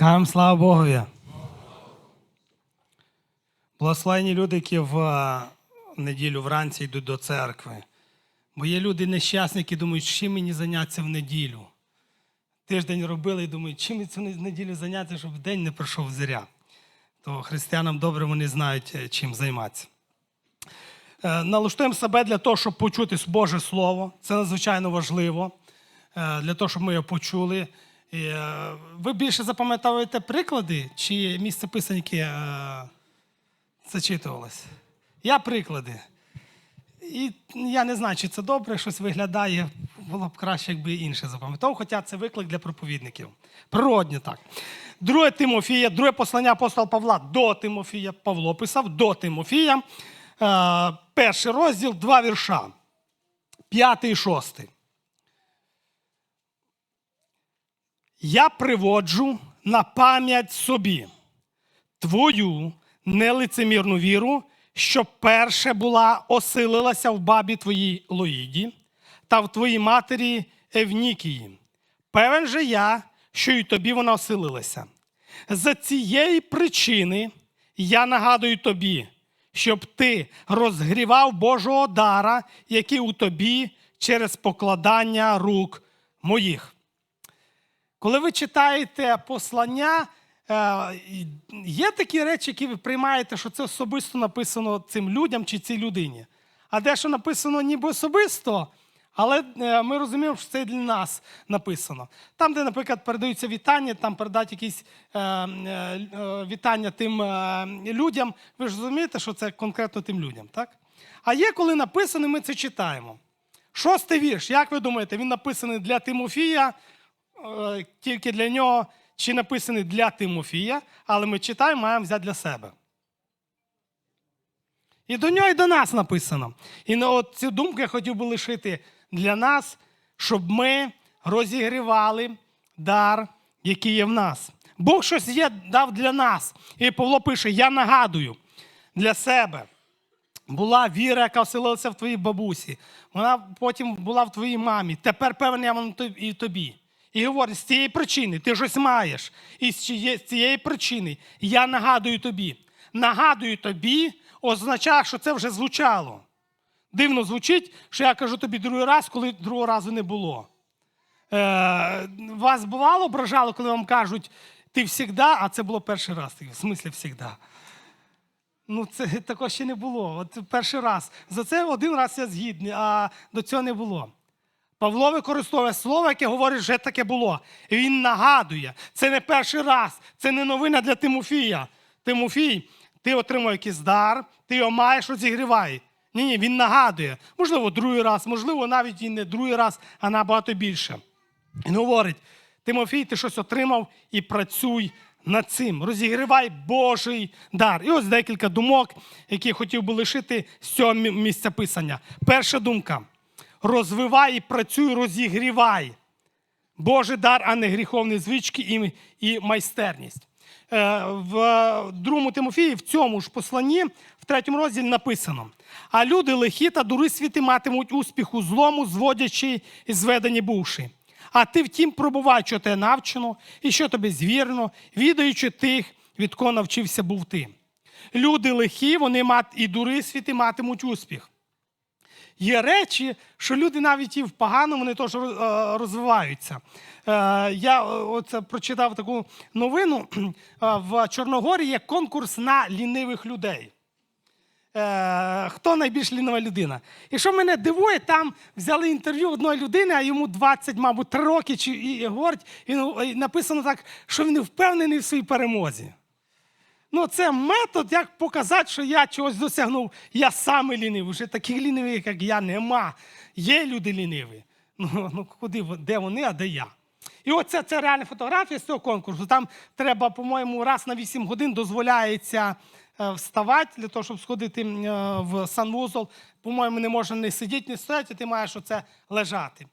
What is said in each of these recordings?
Скажемо слава Богові. Благословені люди, які в е, неділю вранці йдуть до церкви. Бо є люди нещасні, які думають, чим мені зайнятися в неділю. Тиждень робили і думають, чим цю неділю зайнятися, щоб день не пройшов зря. То християнам добре вони знають, е, чим займатися. Е, Налаштуємо себе для того, щоб почути Боже Слово. Це надзвичайно важливо, для того, щоб ми його почули. Е, Ви більше запам'ятовуєте приклади чи місце писань, які е, зачитувалось? Я приклади. І я не знаю, чи це добре, щось виглядає. Було б краще, якби інше запам'ятав, хоча це виклик для проповідників. Природньо так. Друге Тимофія, друге послання апостола Павла до Тимофія. Павло писав до Тимофія. Е, перший розділ, два вірша. П'ятий і шостий. Я приводжу на пам'ять собі твою нелицемірну віру, що перше була осилилася в бабі твоїй Лоїді та в твоїй матері Евнікії. Певен же я, що і тобі вона осилилася. За цієї причини я нагадую тобі, щоб ти розгрівав Божого дара, який у тобі через покладання рук моїх. Коли ви читаєте послання, е, є такі речі, які ви приймаєте, що це особисто написано цим людям чи цій людині. А дещо написано ніби особисто, але е, ми розуміємо, що це для нас написано. Там, де, наприклад, передаються вітання, там передати якісь е, вітання тим людям, ви ж розумієте, що це конкретно тим людям, так? А є, коли написано, ми це читаємо. Шостий вірш, як ви думаєте, він написаний для Тимофія, тільки для нього, чи написаний для Тимофія, але ми читаємо, маємо взяти для себе. І до нього і до нас написано. І на от цю думку я хотів би лишити для нас, щоб ми розігрівали дар, який є в нас. Бог щось є дав для нас. І Павло пише: Я нагадую для себе. Була віра, яка оселилася в твоїй бабусі. Вона потім була в твоїй мамі. Тепер певна я вона і тобі. І говорить, з цієї причини ти щось маєш. І з цієї- причини я нагадую тобі. Нагадую тобі означає, що це вже звучало. Дивно звучить, що я кажу тобі другий раз, коли другого разу не було. Е, вас бувало ображало, коли вам кажуть, ти завжди, а це було перший раз. В смислі завжди. Ну, це такого ще не було. От перший раз. За це один раз я згідний, а до цього не було. Павло використовує слово, яке говорить, що таке було. І він нагадує. Це не перший раз, це не новина для Тимофія. Тимофій, ти отримав якийсь дар, ти його маєш, розігрівай. Ні, ні, він нагадує. Можливо, другий раз, можливо, навіть і не другий раз, а набагато більше. Він говорить: Тимофій, ти щось отримав і працюй над цим. Розігрівай Божий дар. І ось декілька думок, які хотів би лишити з цього місця писання. Перша думка: розвивай і працюй, розігрівай. Божий дар, а не гріховні звички і, і майстерність. Е, В другому Тимофії, в цьому ж посланні, в третьому розділі написано: а люди лихі та дурисвіти матимуть успіх у злому, зводячи і зведені бувши. А ти втім пробувай, що тебе навчено, і що тобі звірно, відаючи тих, від кого навчився був ти. Люди лихі, вони мат, і дурисвіти матимуть успіх. Є речі, що люди навіть і в поганому вони теж розвиваються. Е, Я е, оце прочитав таку новину. Е, В Чорногорії є конкурс на лінивих людей. Хто найбільш лінива людина? І що мене дивує, там взяли інтерв'ю одної людини, а йому 20, мабуть, 3 роки, чи і і, ну, і написано так, що він не впевнений в своїй перемозі. Ну, це метод, як показати, що я чогось досягнув. Я саме лінивий. Вже таких лінивих, як я, нема. Є люди ліниві. Ну, ну куди, де вони, а де я? І оце це реальна фотографія з цього конкурсу. Там треба, по-моєму, раз на 8 годин дозволяється е, вставати для того, щоб сходити е, в санвузол. По-моєму, не можна не сидіти, не стояти, ти маєш оце лежати.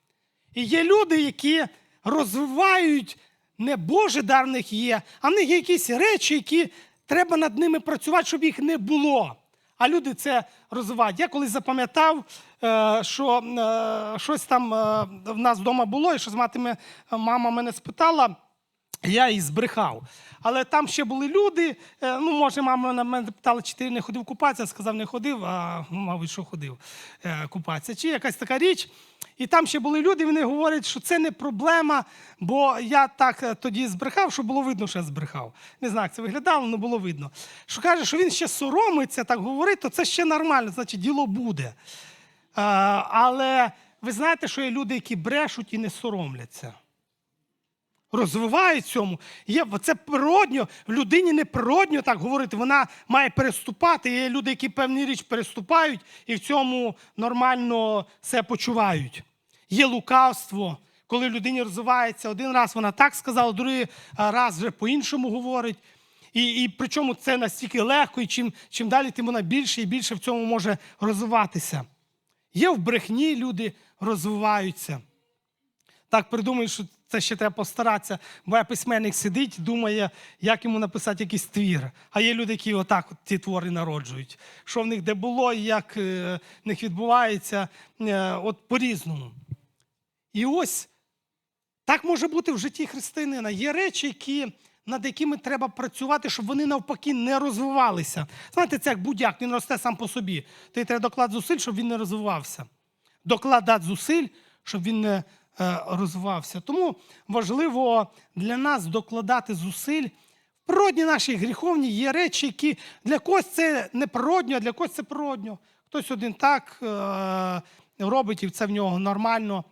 І є люди, які розвивають не Божий дар в них є, а в них є якісь речі, які треба над ними працювати, щоб їх не було. А люди це розвивають. Я колись запам'ятав, е, що е, щось там е, в нас вдома було, і що з мати ме- мама мене спитала. я і збрехав. Але там ще були люди. Ну, може, мама на мене питала, чи ти не ходив купатися. Сказав, не ходив, а мабуть, що ходив купатися. Чи якась така річ. І там ще були люди, вони говорять, що це не проблема, бо я так е, тоді збрехав, що було видно, що я збрехав. Не знаю, як це виглядало, але було видно. Що каже, що він ще соромиться так говорить, то це ще нормально, значить, діло буде. Е, Але ви знаєте, що є люди, які брешуть і не соромляться розвивають цьому. Є, це природньо, в людині не природньо так говорити, вона має переступати. Є люди, які певні річ переступають і в цьому нормально себе почувають. Є лукавство, коли людині розвивається, один раз вона так сказала, другий раз вже по-іншому говорить. І, і причому це настільки легко, і чим, чим далі, тим вона більше і більше в цьому може розвиватися. Є в брехні люди розвиваються так придумають, що це ще треба постаратися. Бо письменник сидить, думає, як йому написати якийсь твір. А є люди, які отак от ці твори народжують. Що в них де було, і як е, в них відбувається, е, от по-різному. І ось так може бути в житті християнина. Є речі, які, над якими треба працювати, щоб вони навпаки не розвивалися. Знаєте, це як будь-як, він росте сам по собі. Ти треба доклад зусиль, щоб він не розвивався. Докладати зусиль, щоб він не розвивався. Тому важливо для нас докладати зусиль. В природні нашій гріховні є речі, які для когось це не природньо, а для когось це природньо. Хтось один так е, робить, і це в нього нормально.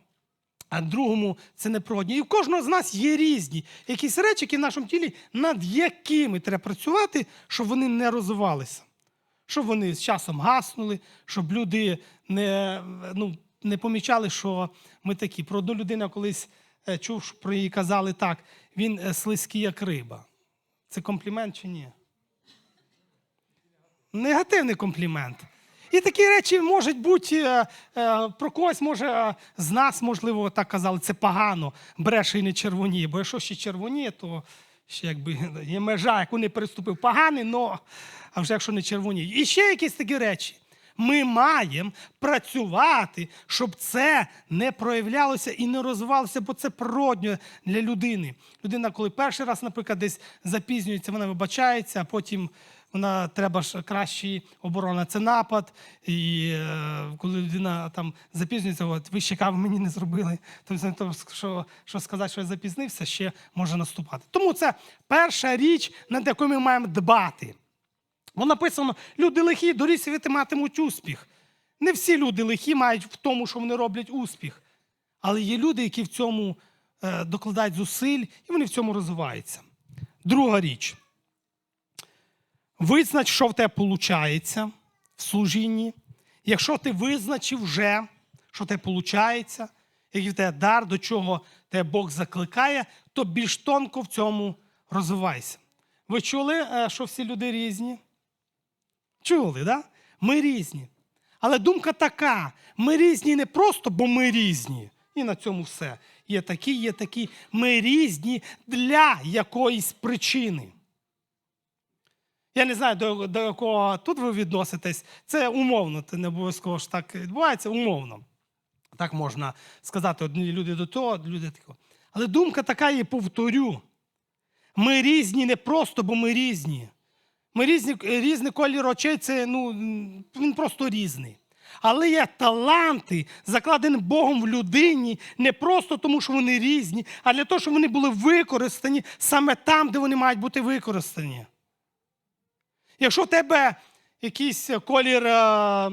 А другому це не природньо. І в кожного з нас є різні якісь речі, які в нашому тілі, над якими треба працювати, щоб вони не розвивалися. Щоб вони з часом гаснули, щоб люди не, ну, не помічали, що ми такі. Про одну людину колись е, чув, про її казали так: він е, слизький, як риба. Це комплімент чи ні? Негативний комплімент. І такі речі можуть бути е, про когось, може, з нас, можливо, так казали, це погано, бреше і не червоніє. Бо якщо ще червоніє, то ще якби є межа, яку не переступив поганий, но, а вже якщо не червоніє. І ще якісь такі речі. Ми маємо працювати, щоб це не проявлялося і не розвивалося, бо це природньо для людини. Людина, коли перший раз, наприклад, десь запізнюється, вона вибачається, а потім вона треба ж кращий оборона. Це напад. І е, коли людина там запізнюється, от ви ще каву мені не зробили. Тобто, то, що, що сказати, що я запізнився, ще може наступати. Тому це перша річ, над якою ми маємо дбати. Бо написано, люди лихі, дорі матимуть успіх. Не всі люди лихі мають в тому, що вони роблять успіх. Але є люди, які в цьому е, докладають зусиль, і вони в цьому розвиваються. Друга річ. Визнач, що в тебе виходить в служінні. Якщо ти визначив вже, що в тебе виходить, який в тебе дар, до чого тебе Бог закликає, то більш тонко в цьому розвивайся. Ви чули, е, що всі люди різні? Чули, да? Ми різні. Але думка така: ми різні не просто, бо ми різні. І на цьому все. Є такі, є такі. Ми різні для якоїсь причини. Я не знаю, до, до якого тут ви відноситесь. Це умовно, це не обов'язково ж так відбувається, умовно. Так можна сказати, одні люди до того, люди до того. Але думка така є, повторю. Ми різні не просто, бо ми різні. Ми різні, різний колір очей, це ну, він просто різний. Але є таланти, закладені Богом в людині, не просто тому, що вони різні, а для того, щоб вони були використані саме там, де вони мають бути використані. Якщо в тебе якийсь колір е, е,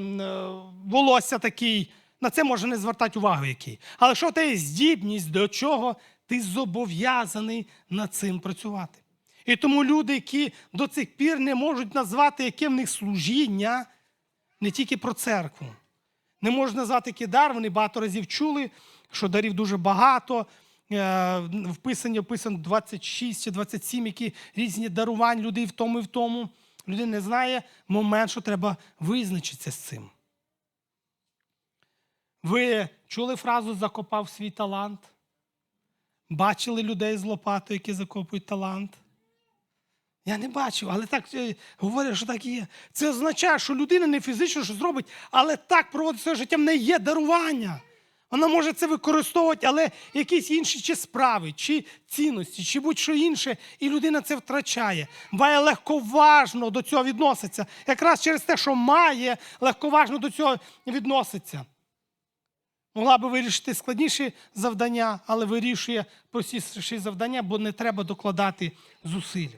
волосся такий, на це може не звертати увагу який. Але якщо в тебе є здібність до чого, ти зобов'язаний над цим працювати. І тому люди, які до цих пір не можуть назвати, яке в них служіння, не тільки про церкву. Не можуть назвати який дар, вони багато разів чули, що дарів дуже багато. Е, В Писанні описано 26 чи 27, які різні дарувань людей в тому і в тому. Людина не знає момент, що треба визначитися з цим. Ви чули фразу закопав свій талант? Бачили людей з лопатою, які закопують талант? Я не бачив, але так е, говорять, що так і є. Це означає, що людина не фізично що зробить, але так проводить своє життя, в неї є дарування. Вона може це використовувати, але якісь інші чи справи, чи цінності, чи будь-що інше, і людина це втрачає. Буває легковажно до цього відноситься. Якраз через те, що має, легковажно до цього відноситься. Могла би вирішити складніші завдання, але вирішує простіші завдання, бо не треба докладати зусиль.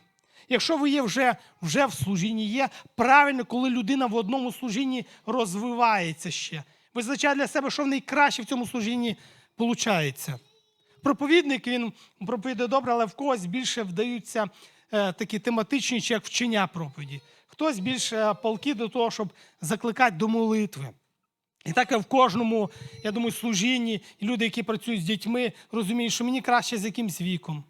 Якщо ви є вже, вже в служінні, є правильно, коли людина в одному служінні розвивається ще. Визначає для себе, що в неї краще в цьому служінні виходить. Проповідник він проповідує добре, але в когось більше вдаються е, такі тематичні, чи як вчення проповіді. Хтось більше е, палки до того, щоб закликати до молитви. І так в кожному, я думаю, служінні люди, які працюють з дітьми, розуміють, що мені краще з якимсь віком,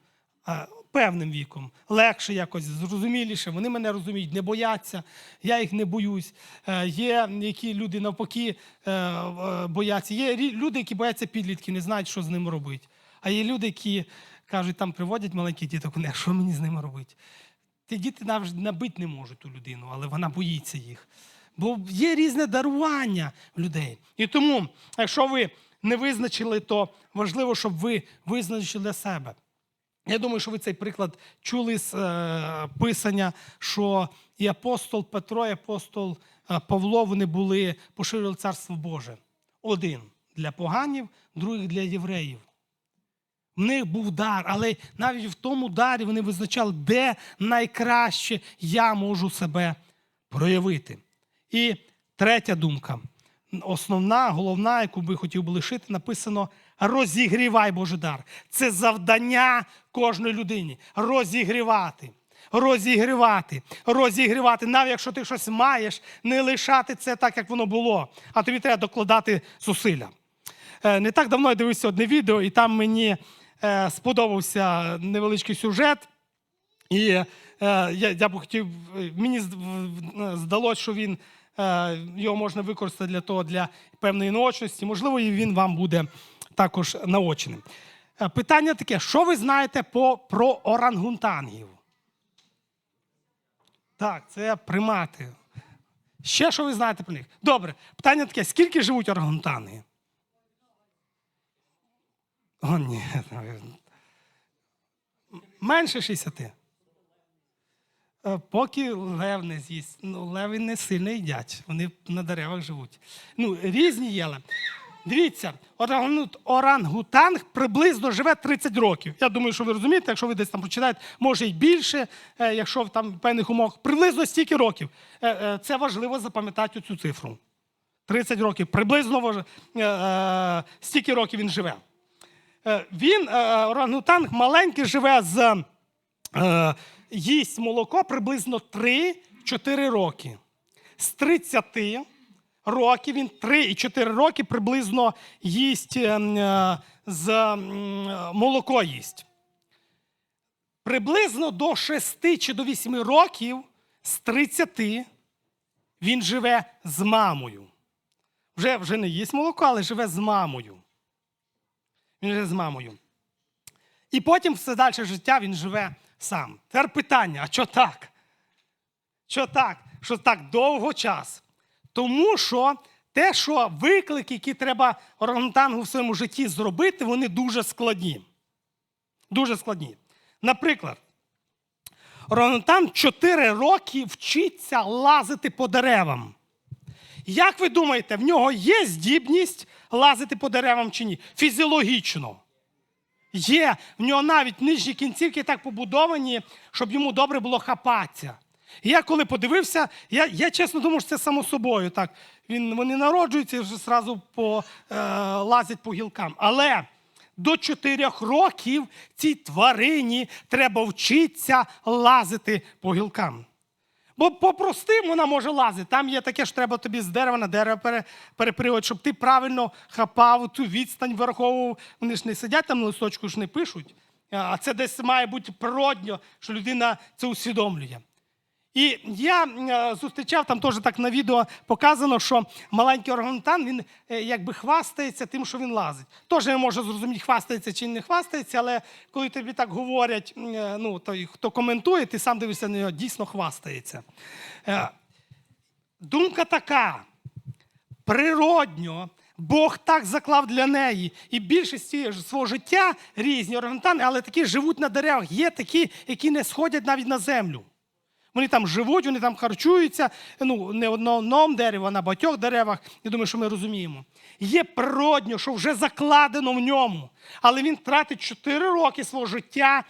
певним віком, легше якось, зрозуміліше. Вони мене розуміють, не бояться, я їх не боюсь. Е, Є які люди навпаки е, е, бояться. Є люди, які бояться підлітків, не знають, що з ними робити. А є люди, які кажуть, там приводять маленьких діток, а що мені з ними робити? Ті діти навіть набити не можуть ту людину, але вона боїться їх. Бо є різне дарування людей. І тому, якщо ви не визначили, то важливо, щоб ви визначили для себе. Я думаю, що ви цей приклад чули з е, писання, що і апостол Петро, і апостол е, Павло вони були поширювали царство Боже. Один для поганів, другий для євреїв. В них був дар, але навіть в тому дарі вони визначали, де найкраще я можу себе проявити. І третя думка, основна, головна, яку би хотів би лишити, написано: розігрівай Божий дар. Це завдання кожної людині. Розігрівати. Розігрівати, розігрівати. Навіть якщо ти щось маєш, не лишати це так, як воно було, а тобі треба докладати зусилля. Е, Не так давно я дивився одне відео, і там мені е, сподобався невеличкий сюжет. І е, я, я б хотів, мені здалося, що він, його можна використати для того, для певної наочності. Можливо, і він вам буде також наочним. Е, Питання таке: що ви знаєте по, про орангутангів? Так, це примати. Ще що ви знаєте про них? Добре, питання таке: скільки живуть орангутанги? О, ні. Менше 60. Е, Поки лев не з'їсть. Ну, леви не сильно їдять, вони на деревах живуть. Ну, різні є. Дивіться, орангутанг приблизно живе 30 років. Я думаю, що ви розумієте, якщо ви десь там прочитаєте, може й більше, е, якщо там певних умовах. Приблизно стільки років. Е, Це важливо запам'ятати цю цифру. 30 років. Приблизно стільки років він живе. Він, орангутанг, маленький, живе з їсть молоко приблизно 3-4 роки. З 30 років він 3 і 4 роки приблизно їсть е, м, е, з молоко їсть. Приблизно до 6 чи до 8 років з 30 він живе з мамою. Вже, вже не їсть молоко, але живе з мамою. Він живе з мамою. І потім все далі життя він живе сам. Тепер питання: а що так? Що так? Що так довго час? Тому що те, що виклики, які треба орангутангу в своєму житті зробити, вони дуже складні. Дуже складні. Наприклад, орангутанг 4 роки вчиться лазити по деревам. Як ви думаєте, в нього є здібність лазити по деревам чи ні? Фізіологічно. Є, в нього навіть нижні кінцівки так побудовані, щоб йому добре було хапатися. Я коли подивився, я, я чесно думав, що це само собою. Так. Він, вони народжуються і вже зразу по, е, лазять по гілкам. Але до 4 років цій тварині треба вчитися лазити по гілкам. Бо по простим вона може лазити. Там є таке, що треба тобі з дерева на дерево пере, перепривати, щоб ти правильно хапав ту відстань, враховував. Вони ж не сидять там на листочку, ж не пишуть. А це десь має бути природньо, що людина це усвідомлює. І я е, зустрічав там теж так на відео показано, що маленький орангутан, він е, якби хвастається тим, що він лазить. Теж не можу зрозуміти, хвастається чи не хвастається, але коли тобі так говорять, е, ну, той, хто коментує, ти сам дивишся на нього, дійсно хвастається. Думка така: природньо Бог так заклав для неї. І більшості ж свого життя різні орангутани, але такі живуть на деревах. Є такі, які не сходять навіть на землю. Вони там живуть, вони там харчуються. Ну, не одному дереві, а на багатьох деревах. Я думаю, що ми розуміємо. Є природньо, що вже закладено в ньому. Але він тратить 4 роки свого життя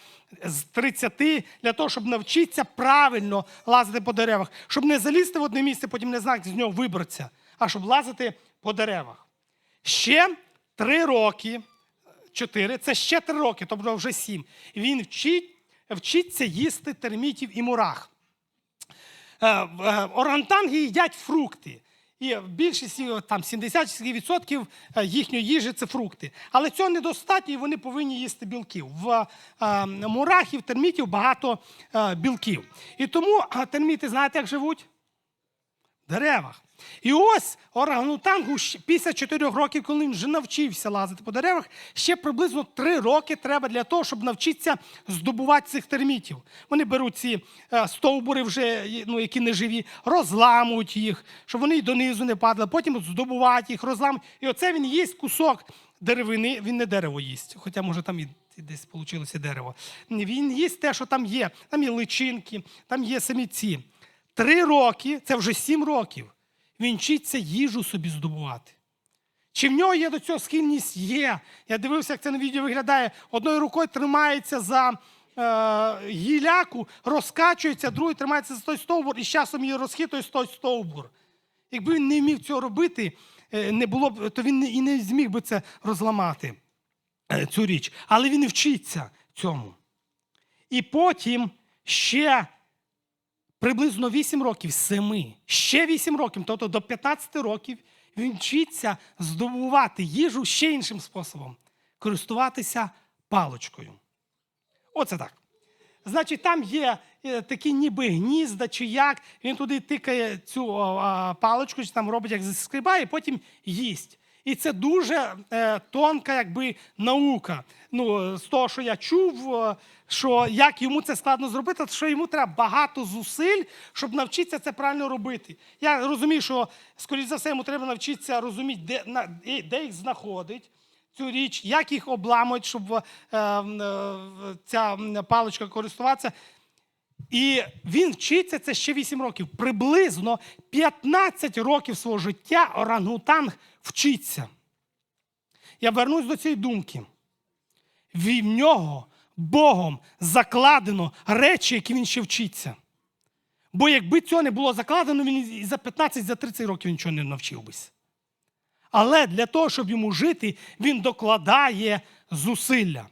з 30 для того, щоб навчитися правильно лазити по деревах, щоб не залізти в одне місце, потім не знати, з нього вибратися, а щоб лазити по деревах. Ще 3 роки, 4, це ще 3 роки, тобто вже 7. Він вчить, вчиться їсти термітів і мурах. Е, е, Орангутанги їдять фрукти. І більшість е, там 70% е, їхньої їжі це фрукти. Але цього недостатньо, і вони повинні їсти білків. В мурахів, термітів багато білків. І тому терміти, знаєте, як живуть? Деревах. І ось орангутангу після 4 років, коли він вже навчився лазити по деревах, ще приблизно 3 роки треба для того, щоб навчитися здобувати цих термітів. Вони беруть ці е, стовбури, вже, ну, які не живі, розламують їх, щоб вони й донизу не падали, потім здобувають їх, розламують. І оце він їсть кусок деревини, він не дерево їсть, хоча може там і десь вийшло дерево. Він їсть те, що там є. Там є личинки, там є самі ці. Три роки, це вже сім років, він вчиться їжу собі здобувати. Чи в нього є до цього схильність? Є. Я дивився, як це на відео виглядає. Одною рукою тримається за е, гіляку, розкачується, другою тримається за той стовбур і з часом її розхитує з той стовбур. Якби він не вмів цього робити, е, не було б, то він і не зміг би це розламати, е, цю річ. Але він вчиться цьому. І потім ще приблизно 8 років, 7, ще 8 років, тобто до 15 років, він вчиться здобувати їжу ще іншим способом користуватися паличкою. Оце так. Значить, там є е, такі ніби гнізда чи як. Він туди тикає цю а, паличку, чи там робить як заскрібає, і потім їсть. І це дуже е, тонка якби, наука. Ну, з того, що я чув, е, що як йому це складно зробити, що йому треба багато зусиль, щоб навчитися це правильно робити. Я розумію, що, скоріш за все, йому треба навчитися розуміти, де, на, де їх знаходить цю річ, як їх обламують, щоб е, е, ця паличка користуватися. І він вчиться це ще 8 років. Приблизно 15 років свого життя орангутанг вчиться. Я вернусь до цієї думки. В нього Богом закладено речі, які він ще вчиться. Бо якби цього не було закладено, він і за 15, за 30 років нічого не навчив бись. Але для того, щоб йому жити, він докладає зусилля.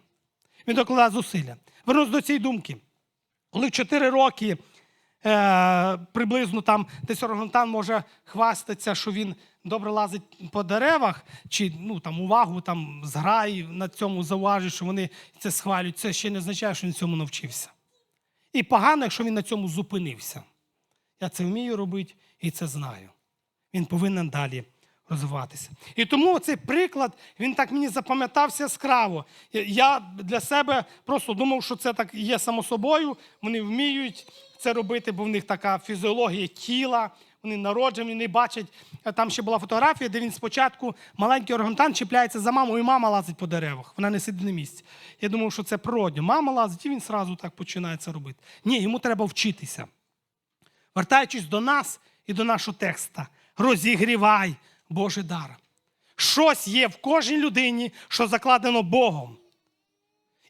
Він докладає зусилля. Вернусь до цієї думки. Коли в 4 роки е, приблизно там десь орангутан може хвастатися, що він добре лазить по деревах, чи ну, там, увагу там, зграй на цьому зауважить, що вони це схвалюють, це ще не означає, що він цьому навчився. І погано, якщо він на цьому зупинився. Я це вмію робити і це знаю. Він повинен далі розвиватися. І тому цей приклад він так мені запам'ятався яскраво. Я для себе просто думав, що це так є само собою. Вони вміють це робити, бо в них така фізіологія тіла. Вони народжені, вони бачать. Там ще була фотографія, де він спочатку маленький орангутан чіпляється за маму, і мама лазить по деревах. Вона не сидить на місці. Я думав, що це природньо. Мама лазить, і він одразу так починає це робити. Ні, йому треба вчитися. Вертаючись до нас і до нашого текста, розігрівай Божий дар. Щось є в кожній людині, що закладено Богом.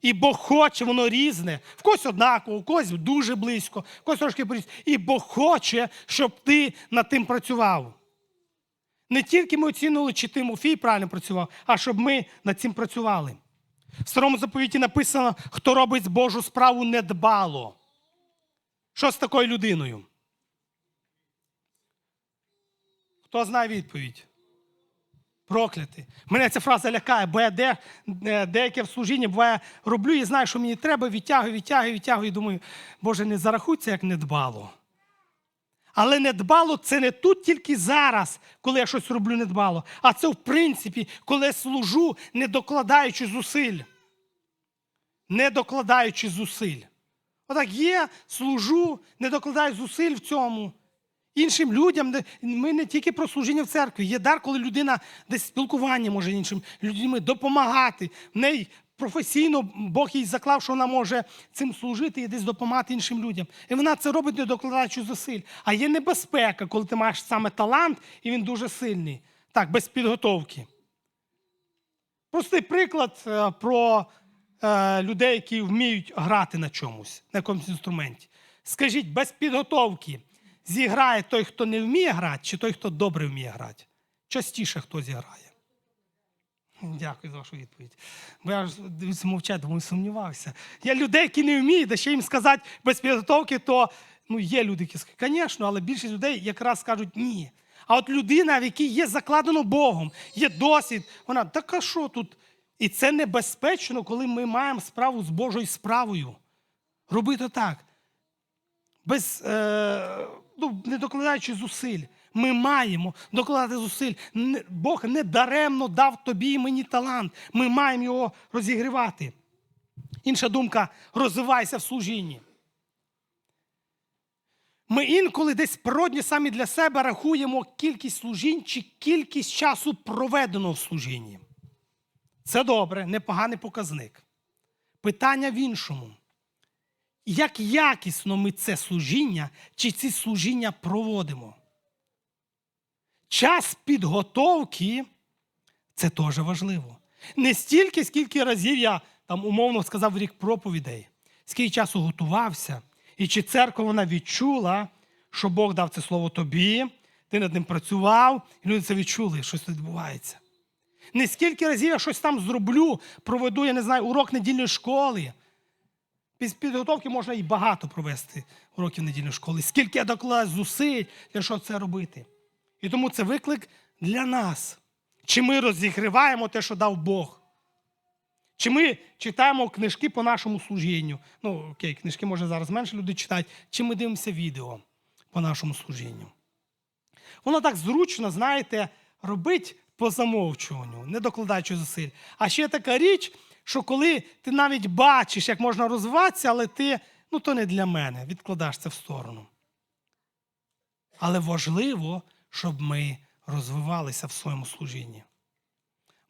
І Бог хоче, воно різне. В когось однаково, в когось дуже близько, в когось трошки близько. І Бог хоче, щоб ти над тим працював. Не тільки ми оцінили, чи Тимофій правильно працював, а щоб ми над цим працювали. В старому заповіті написано, хто робить Божу справу недбало. Що з такою людиною? Хто знає відповідь? Проклятий. Мене ця фраза лякає, бо я де, е, деяке в служінні буває, роблю і знаю, що мені треба, відтягую, відтягую, відтягую, і думаю, Боже, не зарахуйся, як недбало. Але недбало це не тут тільки зараз, коли я щось роблю недбало, а це в принципі, коли я служу, не докладаючи зусиль. Не докладаючи зусиль. Отак є, служу, не докладаю зусиль в цьому. Іншим людям. Ми не тільки про служіння в церкві. Є дар, коли людина десь спілкування може іншим людьми допомагати. В неї професійно Бог їй заклав, що вона може цим служити і десь допомагати іншим людям. І вона це робить, не докладаючи зусиль. А є небезпека, коли ти маєш саме талант, і він дуже сильний. Так, без підготовки. Простий приклад е, про е, людей, які вміють грати на чомусь, на якомусь інструменті. Скажіть, без підготовки зіграє той, хто не вміє грати, чи той, хто добре вміє грати? Частіше хто зіграє? Дякую за вашу відповідь. Бо я ж мовчать, думаю, сумнівався. Є людей, які не вміють, а ще їм сказати без підготовки, то ну, є люди, які скажуть, звісно, але більшість людей якраз скажуть ні. А от людина, в якій є закладено Богом, є досвід, вона, так а що тут? І це небезпечно, коли ми маємо справу з Божою справою. Робити так. Без, е, ну, не докладаючи зусиль. Ми маємо докладати зусиль. Бог не даремно дав тобі і мені талант. Ми маємо його розігрівати. Інша думка розвивайся в служінні. Ми інколи десь природні самі для себе рахуємо кількість служінь чи кількість часу проведеного в служінні. Це добре, непоганий показник. Питання в іншому. Як якісно ми це служіння чи ці служіння проводимо? Час підготовки це теж важливо. Не стільки, скільки разів я там умовно сказав рік проповідей, скільки часу готувався, і чи церква вона відчула, що Бог дав це слово тобі, ти над ним працював, і люди це відчули, що тут відбувається. Не скільки разів я щось там зроблю, проведу, я не знаю, урок недільної школи. Без підготовки можна і багато провести уроків недільної школи. Скільки я докладаю зусиль, для що це робити. І тому це виклик для нас. Чи ми розігріваємо те, що дав Бог? Чи ми читаємо книжки по нашому служінню? Ну, окей, книжки може зараз менше люди читають, чи ми дивимося відео по нашому служінню? Воно так зручно, знаєте, робить по замовчуванню, не докладаючи зусиль. А ще така річ, що коли ти навіть бачиш, як можна розвиватися, але ти, ну то не для мене, відкладаєш це в сторону. Але важливо, щоб ми розвивалися в своєму служінні.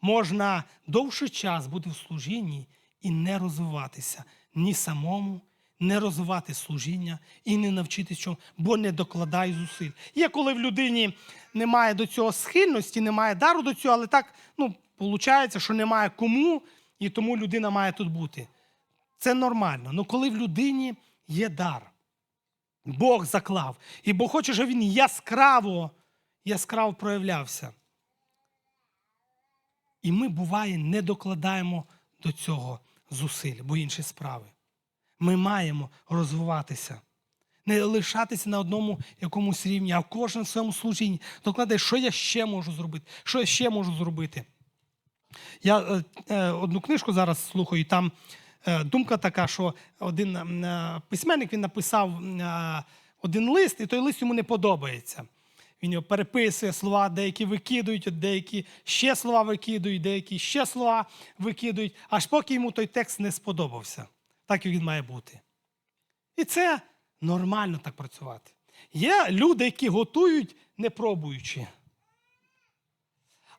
Можна довший час бути в служінні і не розвиватися ні самому, не розвивати служіння і не навчитись чому, бо не докладає зусиль. Є коли в людині немає до цього схильності, немає дару до цього, але так ну, виходить, що немає кому, і тому людина має тут бути. Це нормально. Але коли в людині є дар, Бог заклав, і Бог хоче, щоб він яскраво, яскраво проявлявся. І ми, буває, не докладаємо до цього зусиль, бо інші справи. Ми маємо розвиватися, не лишатися на одному якомусь рівні, а в своєму служінні докладає, що я ще можу зробити, що я ще можу зробити. Я е, е, одну книжку зараз слухаю, там е, думка така, що один письменник він написав один лист, і той лист йому не подобається. Він його переписує, слова деякі викидують, деякі ще слова викидують, деякі ще слова викидують, аж поки йому той текст не сподобався. Так і він має бути. І це нормально так працювати. Є люди, які готують, не пробуючи.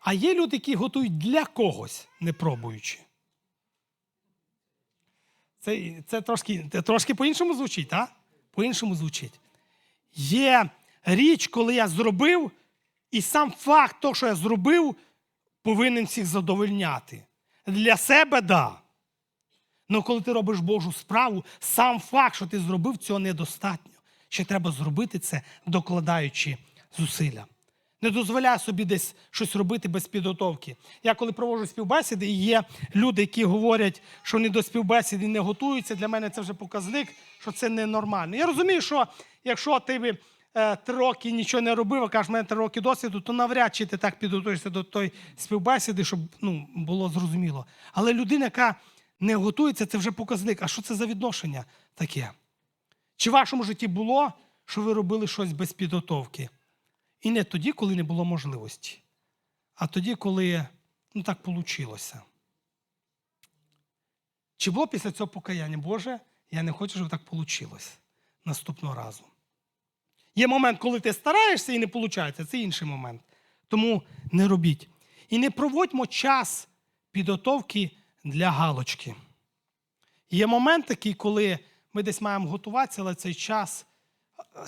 А є люди, які готують для когось, не пробуючи. Це, це трошки, це трошки по-іншому звучить, так? По-іншому звучить. Є річ, коли я зробив, і сам факт того, що я зробив, повинен всіх задовольняти. Для себе да. Але коли ти робиш Божу справу, сам факт, що ти зробив, цього недостатньо. Ще треба зробити це, докладаючи зусилля. Не дозволяю собі десь щось робити без підготовки. Я коли проводжу співбесіди, і є люди, які говорять, що вони до співбесіди не готуються, для мене це вже показник, що це ненормально. Я розумію, що якщо ти би е, три роки нічого не робив, а кажеш, в мене три роки досвіду, то навряд чи ти так підготуєшся до тої співбесіди, щоб ну, було зрозуміло. Але людина, яка не готується, це вже показник. А що це за відношення таке? Чи в вашому житті було, що ви робили щось без підготовки? І не тоді, коли не було можливості, а тоді, коли ну, так вийшло. Чи було після цього покаяння? Боже, я не хочу, щоб так вийшло наступного разу. Є момент, коли ти стараєшся і не виходить, це інший момент. Тому не робіть. І не проводьмо час підготовки для галочки. Є момент такий, коли ми десь маємо готуватися, але цей час.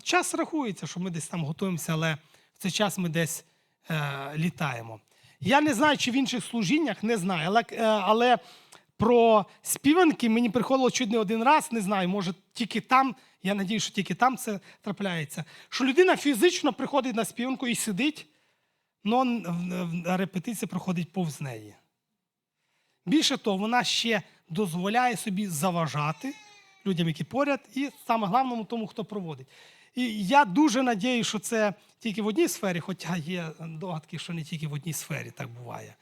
Час рахується, що ми десь там готуємося, але в цей час ми десь е, літаємо. Я не знаю, чи в інших служіннях, не знаю, але, е, але про співанки мені приходило чуть не один раз, не знаю, може тільки там, я надію, що тільки там це трапляється. Що людина фізично приходить на співанку і сидить, але репетиція проходить повз неї. Більше того, вона ще дозволяє собі заважати людям, які поряд, і саме головному тому, хто проводить. І я дуже надію, що це тільки в одній сфері, хоча є догадки, що не тільки в одній сфері так буває.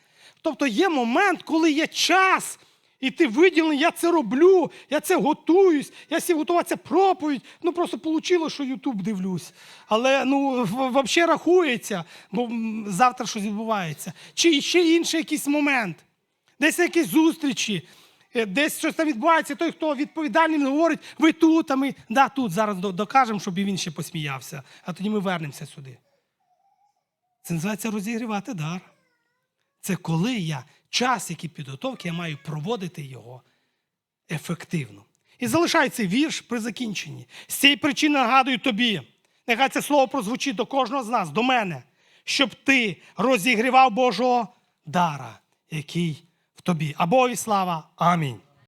Тобто є момент, коли є час, і ти виділений, я це роблю, я це готуюсь, я сів готуватися проповідь. Ну просто вийшло, що Ютуб дивлюсь. Але ну, взагалі рахується, бо завтра щось відбувається. Чи ще інший якийсь момент, десь якісь зустрічі. Е, Десь щось там відбувається, той, хто відповідальний, він говорить, ви тут, а ми да, тут зараз докажемо, щоб і він ще посміявся, а тоді ми вернемося сюди. Це називається розігрівати дар. Це коли я час, який підготовки, я маю проводити його ефективно. І залишаю цей вірш при закінченні. З цієї причини нагадую тобі, нехай це слово прозвучить до кожного з нас, до мене, щоб ти розігрівав Божого дара, який тобі. А Богові слава. Амінь.